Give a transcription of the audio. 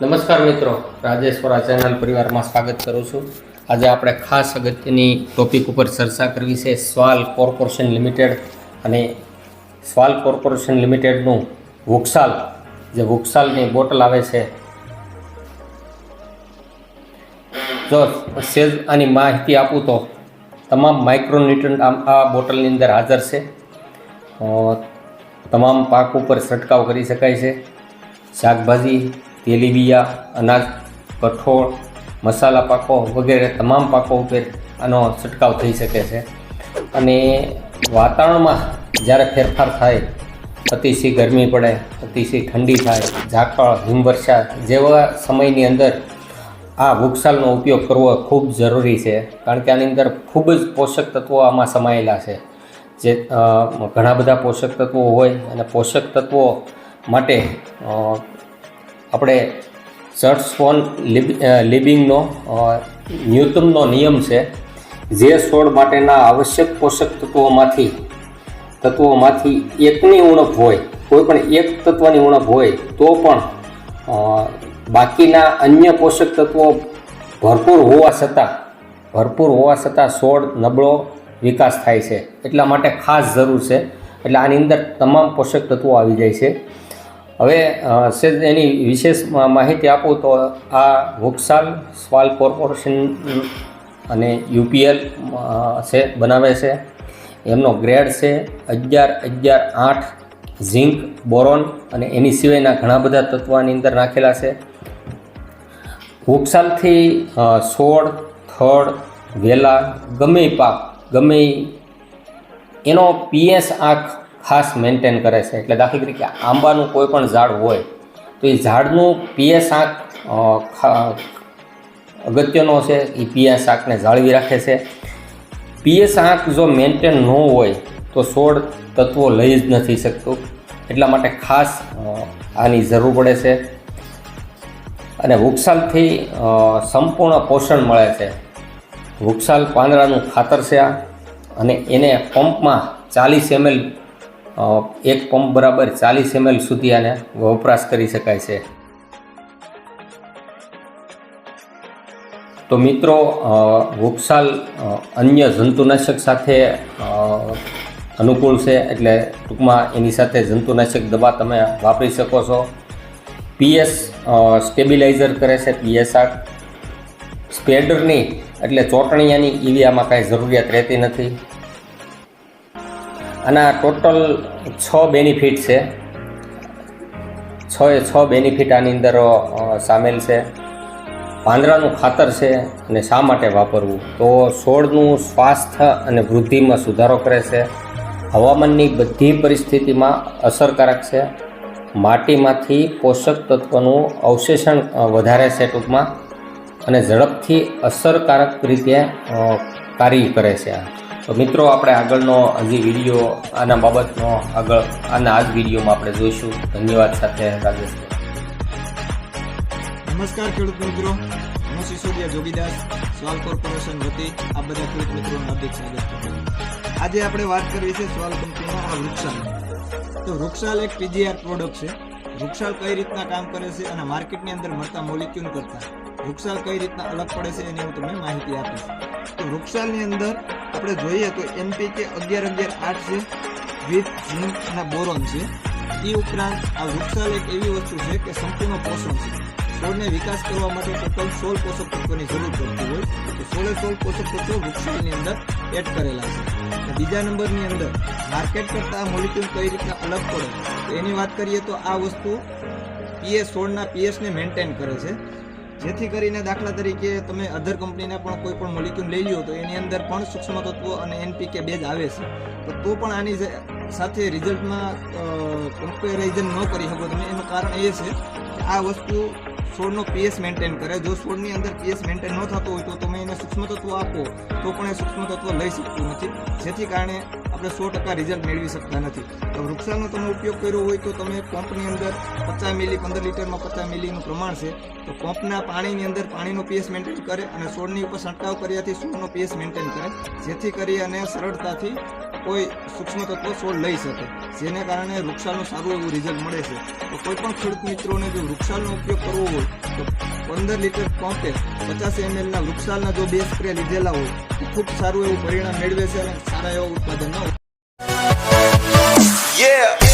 નમસ્કાર મિત્રો રાજેશ્વરા ચેનલ પરિવારમાં સ્વાગત કરું છું. આજે આપણે ખાસ અગત્યની ટોપિક ઉપર ચર્ચા કરવી છે સ્વાલ કોર્પોરેશન લિમિટેડ અને સ્વાલ કોર્પોરેશન લિમિટેડનું વુક્સાલ જે વુક્સાલની બોટલ આવે છે. જો સેજ આની માહિતી આપું તો તમામ માઇક્રોન્યુટ્રન આ બોટલની અંદર હાજર છે. તમામ પાક ઉપર છંટકાવ કરી શકાય છે. શાકભાજી તેલીબિયા અનાજ, કઠોળ, મસાલા પાકો વગેરે તમામ પાકો ઉપર આનો છંટકાવ થઈ શકે છે. અને વાતાવરણમાં જ્યારે ફેરફાર થાય, અતિશય ગરમી પડે, અતિશય ઠંડી થાય, ઝાકળ, હિમવર્ષા જેવા સમયની અંદર આ વૃક્ષાલનો ઉપયોગ કરવો ખૂબ જરૂરી છે. કારણ કે આની અંદર ખૂબ જ પોષક તત્વો આમાં સમાયેલા છે. જે ઘણા બધા પોષક તત્વો હોય અને પોષક તત્વો માટે આપણે સર્ચ ફોન લિબિંગનો ન્યૂનતમનો નિયમ છે, જે છોડ માટેના આવશ્યક પોષક તત્વોમાંથી તત્વોમાંથી એકની ઉણપ હોય, કોઈ પણ એક તત્વની ઉણપ હોય, તો પણ બાકીના અન્ય પોષક તત્વો ભરપૂર હોવા છતાં, ભરપૂર હોવા છતાં છોડ નબળો વિકાસ થાય છે. એટલા માટે ખાસ જરૂર છે. એટલે આની અંદર તમામ પોષક તત્વો આવી જાય છે. હવે એની વિશેષ માહિતી આપું તો આ વૃક્ષાલ સ્વાલ કોર્પોરેશન અને યુપીએલ છે, બનાવે છે. એમનો ગ્રેડ છે અગિયાર અગિયાર, આઠ, ઝીંક, બોરોન અને એની સિવાયના ઘણા બધા તત્વો અંદર નાખેલા છે. વૃક્ષાલથી સોળ, થડ, વેલા ગમે પાક ગમે એનો પીએસ આંખ ખાસ મેન્ટેન કરે છે. એટલે દાખલા તરીકે આંબાનું કોઈ પણ ઝાડ હોય, તો એ ઝાડનું પીએસ આંખ અગત્યનો છે. એ પીએસ આંકને જાળવી રાખે છે. પીએસ આંખ જો મેન્ટેન ન હોય, તો છોડ તત્વો લઈ જ નથી શકતું. એટલા માટે ખાસ આની જરૂર પડે છે. અને વૃક્ષાલથી સંપૂર્ણ પોષણ મળે છે. વૃક્ષાલ પાંદડાનું ખાતર છે આ. અને એને પંપમાં ચાલીસ એમએલ એક પંપ બરાબર ચાલીસ એમએલ સુધી આને વપરાશ કરી શકાય છે. તો મિત્રો વૃક્ષાલ અન્ય જંતુનાશક સાથે અનુકૂળ છે એટલે ટૂંકમાં એની સાથે જંતુનાશક દવા તમે વાપરી શકો છો. પીએસ સ્ટેબિલાઇઝર કરે છે પીએસ આર સ્પેડરની એટલે ચોટણીયાની એવી આમાં કાંઈ જરૂરિયાત રહેતી નથી. આના ટોટલ છ બેનિફિટ છે. છ એ છ બેનિફિટ આની અંદર સામેલ છે. પાંદડાનું ખાતર છે અને શા માટે વાપરવું? તો છોડનું સ્વાસ્થ્ય અને વૃદ્ધિમાં સુધારો કરે છે. હવામાનની બધી પરિસ્થિતિમાં અસરકારક છે. માટીમાંથી પોષક તત્વનું અવશેષણ વધારે છે ટૂંકમાં અને ઝડપથી અસરકારક રીતે કાર્ય કરે છે આ. તો મિત્રો, આપણે આગળનો હજી વીડિયો આના બાબતનો આગળ, આના આ વિડીયોમાં આપણે જોઈશું. ધન્યવાદ સાથે રાજેશ નમસ્કાર ખેડૂત મિત્રો. હું સિસોદિયા જોગીદાસ, સ્વાલ કોર્પોરેશન વતી આ બધા ખેડૂત મિત્રોનું હાર્દિક સ્વાગત કરું આજે આપણે વાત કરીએ છીએ સ્વાલ કંપનીનો આ વૃક્ષાલ તો વૃક્ષાલ એક પીજીઆર પ્રોડક્ટ છે. વૃક્ષાલ કઈ રીતના કામ કરે છે અને માર્કેટની અંદર મળતા મોલિક્યુલ કરતા વૃક્ષાલ કઈ રીતના અલગ પડે છે એની હું તમને માહિતી આપીશ. તો વૃક્ષાલની અંદર આપણે જોઈએ તો એનપીકે અગિયાર અગિયાર આઠ છે. વિથ ઝીંક અને બોરોન છે. એ ઉપરાંત આ વૃક્ષાલ એક એવી વસ્તુ છે કે સંપૂર્ણ પોષણ છે. છોડને વિકાસ કરવા માટે ટોટલ સોળ પોષક તત્વોની જરૂર પડતી હોય તો સોળે સોળ પોષક તત્વો વૃક્ષાલની અંદર એડ કરેલા છે. બીજા નંબરની અંદર માર્કેટ કરતાં આ મોલિક્યુલ કઈ રીતના અલગ પડે? તો એની વાત કરીએ તો આ વસ્તુ પીએસ સોળના પીએસને મેન્ટેન કરે છે. જેથી કરીને દાખલા તરીકે તમે અધર કંપનીના પણ કોઈ પણ મોલિક્યુલ લઈ લ્યો તો એની અંદર પણ સૂક્ષ્મ તત્વો અને એનપીકે બે જ આવે છે. તો તો પણ આની સાથે રિઝલ્ટમાં કમ્પેરિઝન ન કરી શકો તમે. એનું કારણ એ છે કે આ વસ્તુ છોડનો પીએસ મેન્ટેન કરે. જો છોડની અંદર પીએસ મેન્ટેન ન થતો હોય તો તમે એને સૂક્ષ્મ તત્વો આપો, તો પણ એ સૂક્ષ્મ તત્વો લઈ શકતું નથી. જેથી કારણે આપણે સો ટકા રિઝલ્ટ મેળવી શકતા નથી. તો વૃક્ષાનો તમે ઉપયોગ કર્યો હોય તો તમે પંપની અંદર પચાસ મિલી પંદર લીટરમાં પચાસ મિલીનું પ્રમાણ છે. તો પંપના પાણીની અંદર પાણીનો પીએસ મેન્ટેન કરે અને છોડની ઉપર છંટકાવ કર્યાથી છોડનો પીએસ મેન્ટેન કરે. જેથી કરી અને સરળતાથી કોઈ સૂક્ષ્મ તત્વો છોડ લઈ શકે. જેને કારણે વૃક્ષાલનું સારું એવું રિઝલ્ટ મળે છે. તો કોઈ પણ ખેડૂત મિત્રોને જો વૃક્ષાલનો ઉપયોગ કરવો હોય તો પંદર લીટર પંપે પચાસ એમએલના વૃક્ષાલના જો બે સ્પ્રે લીધેલા હોય એ ખૂબ સારું એવું પરિણામ મેળવે છે અને સારા એવા ઉત્પાદન Yeah!